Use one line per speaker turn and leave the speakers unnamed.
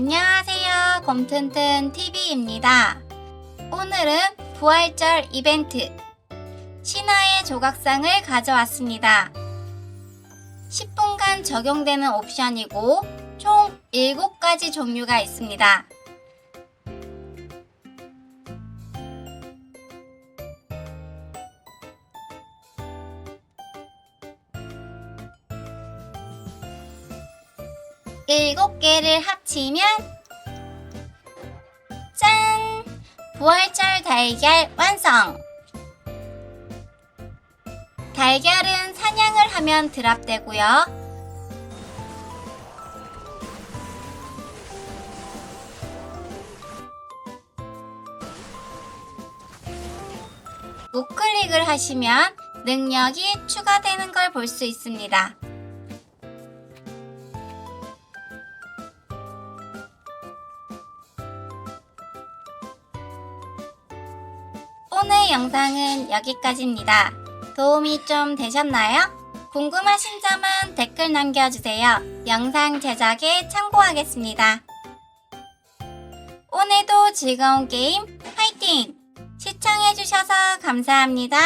안녕하세요. 곰튼튼 TV입니다. 오늘은 부활절 이벤트 신화의 조각상을 가져왔습니다. 10분간 적용되는 옵션이고 총 7가지 종류가 있습니다. 일곱 개를 합치면 짠! 부활절 달걀 완성! 달걀은 사냥을 하면 드랍되고요. 우클릭을 하시면 능력이 추가되는 걸 볼 수 있습니다. 오늘 영상은 여기까지입니다. 도움이 좀 되셨나요? 궁금하신 점은 댓글 남겨주세요. 영상 제작에 참고하겠습니다. 오늘도 즐거운 게임 화이팅! 시청해주셔서 감사합니다.